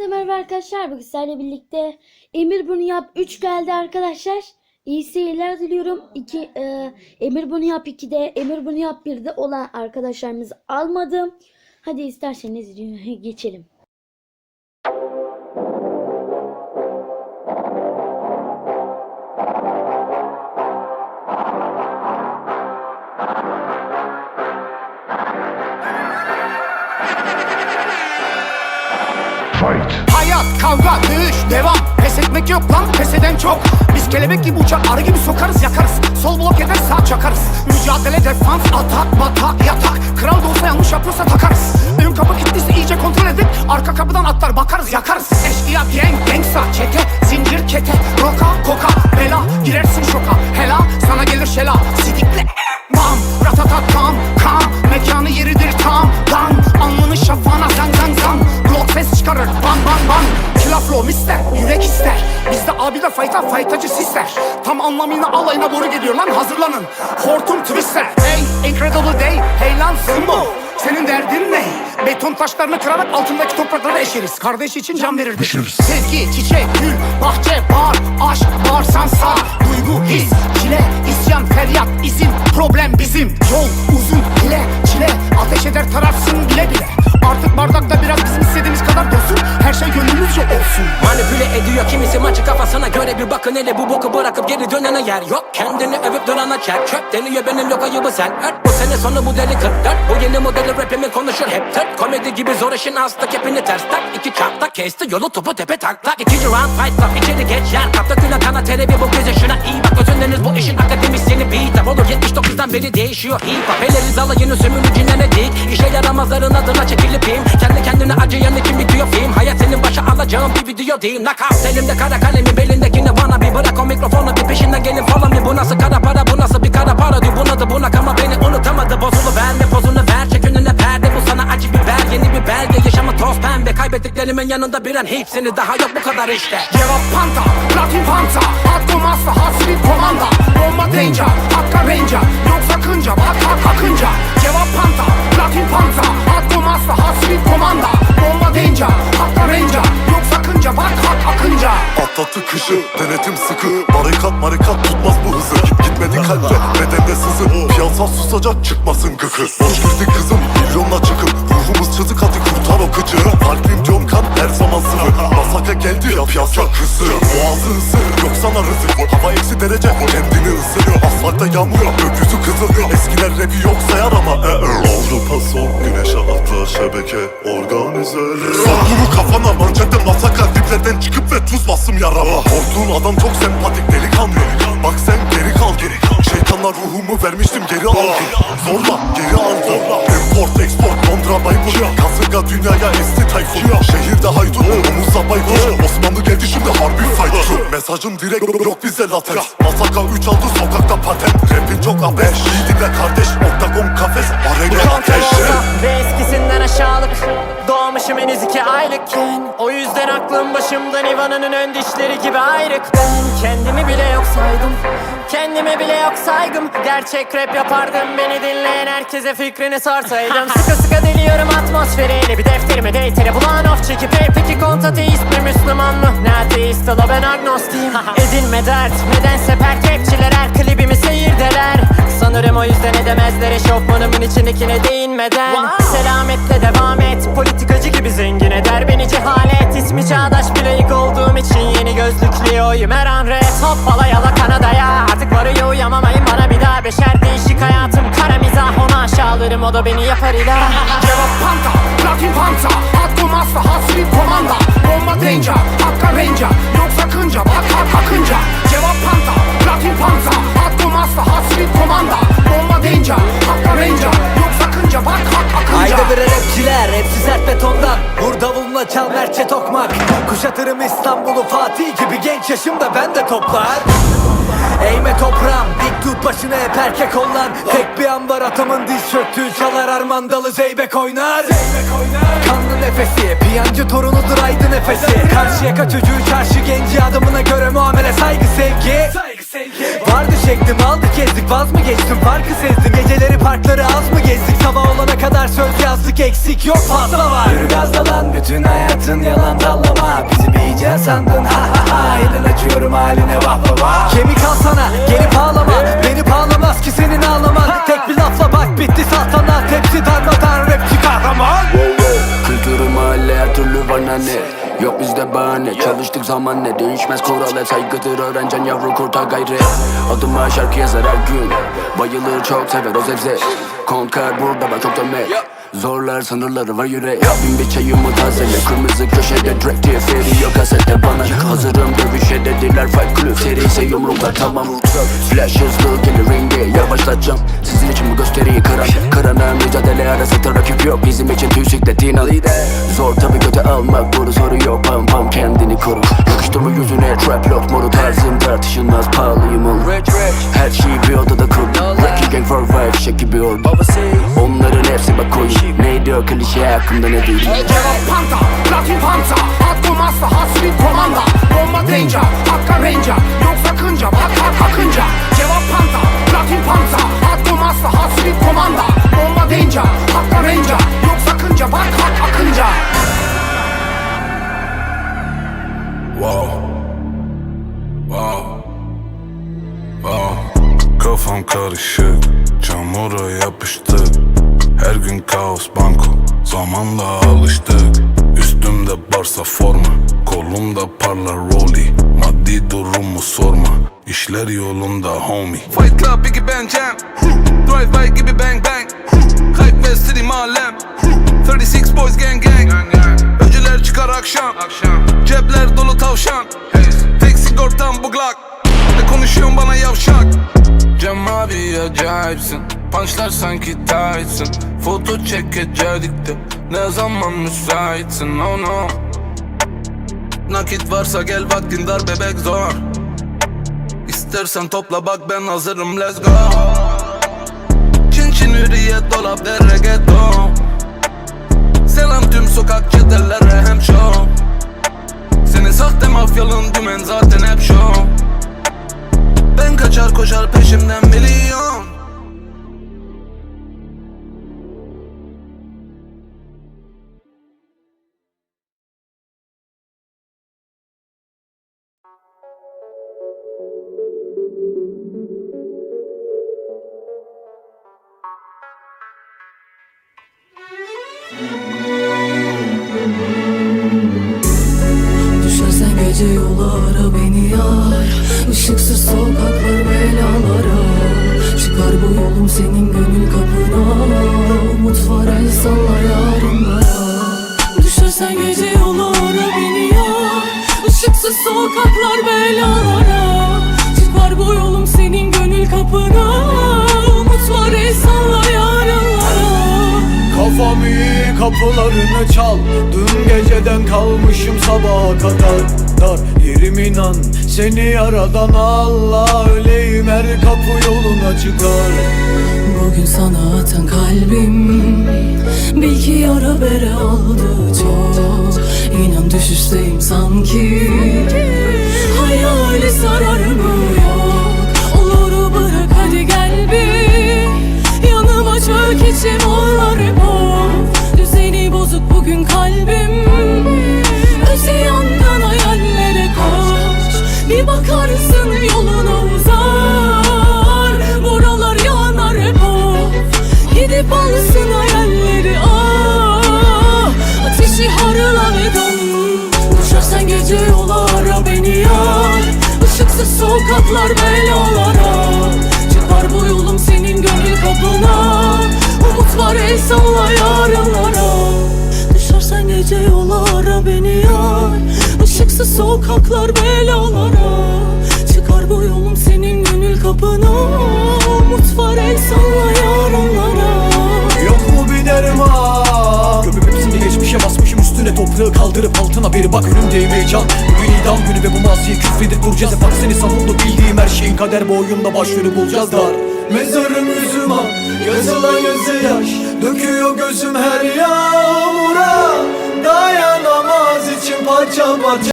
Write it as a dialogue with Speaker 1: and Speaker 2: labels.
Speaker 1: Herkese merhaba arkadaşlar. Bugün sizlerle birlikte Emir bunu yap 3 geldi arkadaşlar. İyi seyirler diliyorum. 2 e, Emir bunu yap 2'de, Emir bunu yap 1'de olan arkadaşlarımızı almadım. Hadi isterseniz geçelim.
Speaker 2: Devam Pes etmek yok lan, pes eden çok. Biz kelebek gibi uçar, arı gibi sokarız, yakarız. Sol blok eder, sağ çakarız. Mücadele, defans, atak, batak, yatak. Kral da olsa yanlış yapıyorsa takarız. Ön kapı kilitliyse iyice kontrol edip Arka kapıdan atlar, bakarız, yakarız. Eşkıya, gang, gangsta, çete Zincir, kete, roka, koka, bela Girersin şoka, hela Sana gelir şela, sidikle Bam, ratatat, tam, kam faytacı sisler Tam anlamıyla alayına doğru geliyor lan hazırlanın. Hortum twister, hey incredible day. Hey lan Simbo, senin derdin ne? Beton taşlarını kırarak altındaki toprakları eşeriz. Kardeş için can verirdik
Speaker 3: Eşeriz.
Speaker 2: Sevgi, çiçek, gül, bahçe, bar Aşk, bağırsan sağ, duygu, his Çile, isyan, feryat, izin Problem bizim, yol uzun Hile, çile, ateş eder tararsın bile bile. Artık bardakta biraz bizim istediğimiz kadar dolsun. Her şey gönlümüzce olsun.
Speaker 4: Manipüle kimisi maçı kafasına göre bir bakın. Hele bu boku bırakıp geri dönene yer yok. Kendini övüp durana çek çöp deniyor benim yok ayıbı sen. Ört bu sene sonu bu deli 44 Bu yeni modeli rapimi konuşur hep tırt. Komedi gibi zor işin hasta kepini ters tak. İki çarpta kesti yolu topu tepe taklak İkinci round fight club içeri geç yer. Kapta Güne kana telebi bu gece şuna iyi bak Özünleriniz bu işin akademisyeni up. Olur 79'dan beri değişiyor hip hop. Elleri alayını sömürücüne dik. İşe yaramazların adına çekilipim Kendi kendine acıyan için bitiyor film. Hayat senin başa alacağın bir video değil Knockout elimde kara kalemi belindekini bana bir bırak. O mikrofonu bir peşinden gelin follow me Bu nasıl kara para bu nasıl bir kara para diyor. Buna da bunak ama kaybettiklerimin yanında bir hepsini daha yok bu kadar işte.
Speaker 2: Cevap panta, platin panta At komasta, hasbi komanda. Bomba danger, hakka ranger Yok sakınca, bak hak akınca Cevap panta, platin panta
Speaker 3: Masaka geldi ya piyasa kızı Boğazı ısır, yok sana rızık Hava eksi derece, kendini ısırıyor. Asfaltta yağmur, gökyüzü kızıl Eskiler rapi yok. Sayar ama e, e. Avrupa son, güneşe atla şebeke Organize Sakuru kafana manşette masaka Diplerden çıkıp ve tuz bastım yarama Korktuğun adam çok sempatik delikanlı. Bak sen geri kal. Geri kal. Şeytanlar ruhumu vermiştim geri al. Zorla geri al. Zorla. Import export Londra Baybur Kasırga dünyaya esti tayfun. Şehirde haydut omuzla baykuş Mesajım direkt yok bize latex. Masaka 3 aldı sokakta patent. Rapin çok abeş İyi dinle kardeş Oktagon kafes. Arena ateş.
Speaker 5: Ve eskisinden aşağılık. Doğmuşum henüz iki aylıkken aklım başımda Nirvana'nın ön dişleri gibi ayrık Ben kendimi bile yok saydım. Kendime bile yok saygım. Gerçek rap yapardım Beni dinleyen herkese fikrini sorsaydım. Sıkı sıkı deliyorum atmosferiyle Bir defterime deytere bulan of çekip Hey peki kontateist mi Müslüman mı? Ne ateist ola ben agnostiyim. Edinme dert Nedense pert rapçiler her klibimi seyirdeler. Sanırım o yüzden edemezler eşofmanımın içindekine değinmeden. Selametle devam et Politikacı oyum her an rap Hoppala yala Kanada'ya. Artık varıyor uyamamayın bana bir daha. Beşer değişik hayatım kara mizah Onu aşağılarım o da beni yapar ilah
Speaker 2: Cevap panta, platin panta. At komasta, hasbi komanda. Bomba danger, hakka ranger Yok sakınca, bak hak akınca Cevap panta, platin panta. At komasta, hasbi komanda. Bomba danger, hakka ranger Yok sakınca, bak hak akınca
Speaker 6: Ayda bir rapçiler hepsi sert betondan. Vur davulla çal merçe tokmak. Kuşatırım İstanbul'u Fatih gibi genç yaşımda ben de toplar. Eğme toprağım dik tut başını hep erkek ollar Tek bir an var atamın diz çöktüğü çalar Armandalı zeybek oynar. Kanlı nefesi piyancı torunudur aydı nefesi. Karşıyaka çocuğu çarşı genci adamına göre muamele saygı sevgi Vardı şeklim aldı kezdik vaz mı geçtim? Farkı sezdim Geceleri parkları az mı gezdik? Sabah olana kadar söz yazdık eksik yok fazla var. Yürü gazla lan bütün hayatın yalan dallama. Bizi bir iyice sandın ha ha ha. Elin açıyorum haline vah vah vah. Kemik al sana gelip ağlama. Beni bağlamaz ki senin ağlaman
Speaker 7: Çalıştık zaman ne? Değişmez kural hep saygıdır Öğrencen yavru kurtar gayri. Adıma şarkı yazar her gün. Bayılır çok sever o zevze. Konkar burada bak çok demek Zorlar sınırları var yürek. Bin bir çayımı tazele Kırmızı köşede diye feri yok kasette bana. Hazırım dövüşe dediler fight club. Seri ise yumruklar tamam Flash hızlı gelir ringe Yavaşlatacağım. Sizin için bu gösteriyi kıran Kırana mücadele arasında rakip yok. Bizim için tüysüklet inan Zor tabi göte almak bunu soruyor Pam pam kendini koru Yakıştırma yüzüne trap lock moru tarzım tartışılmaz pahalıyım oğlum. Her şeyi bir odada kurdum. Wrecking gang for life şek gibi ordu Onların hepsi bak koyun Neydi o klişe hakkında ne duydun?
Speaker 2: Cevap panta, platin pansa Hat kumasta, hasbin komanda Bomba danger, hakka ranger Yok sakınca, bak hak akınca
Speaker 8: Her gün kaos banko, zamanla alıştık. Üstümde barsa forma, kolumda parlar rolly. Maddi durumu sorma, işler yolunda homie.
Speaker 9: Fight Club Biggie Ben Jam Drive by gibi bang bang. Hype ve City mahallem 36 boys gang gang. Öcüler çıkar akşam. Cepler abi acayipsin. Punchlar sanki tightsin. Foto çekecektik de Ne zaman müsaitsin? Oh no. Nakit varsa gel vaktin dar bebek zor. İstersen topla bak ben hazırım let's go. Çin çin hürriyet dolap ve reggaeton Selam tüm sokak caddelere hem show. Senin sahte mafyalın dümen zaten hep show. Ben kaçar koşar peşimden milyon
Speaker 10: Düşersen gece yola ara beni yar. Işıksız sokaklar belalara. Çıkar bu yolum senin gönül kapına. Umut var el salla yarınlara. Düşersen gece yola ara beni yar. Işıksız sokaklar belalara. Çıkar bu yolum senin gönül kapına
Speaker 2: kapılarını çal. Dün geceden kalmışım sabaha kadar. Dar yerim inan Seni yaradan Allah. Öleyim her kapı yoluna çıkar
Speaker 10: Bugün sana atan kalbim Bil ki yara bere aldı çok. İnan düşüşteyim sanki Hayali sararmıyor Sokaklar belalara Çıkar bu yolum senin gönül kapına. Umut var el salla yarınlara Düşersen gece yola ara beni yar. Işıksız sokaklar belalara. Çıkar bu yolum senin gönül kapına. Umut var el salla yarınlara
Speaker 2: Yok mu bir derman? Gömüp hepsini geçmişe basmışım üstüne toprağı kaldırıp altına beri bak önümdeyim heyecan İdam günü ve bu maziye küfredip duracağız Hep bak seni savundu. Bildiğim her şeyin kader bu oyunda başrolü bulacağız dar Mezarım yüzüm ak yazılan yazı yaş. Döküyor gözüm her yağmura. Dayanamaz için parça parça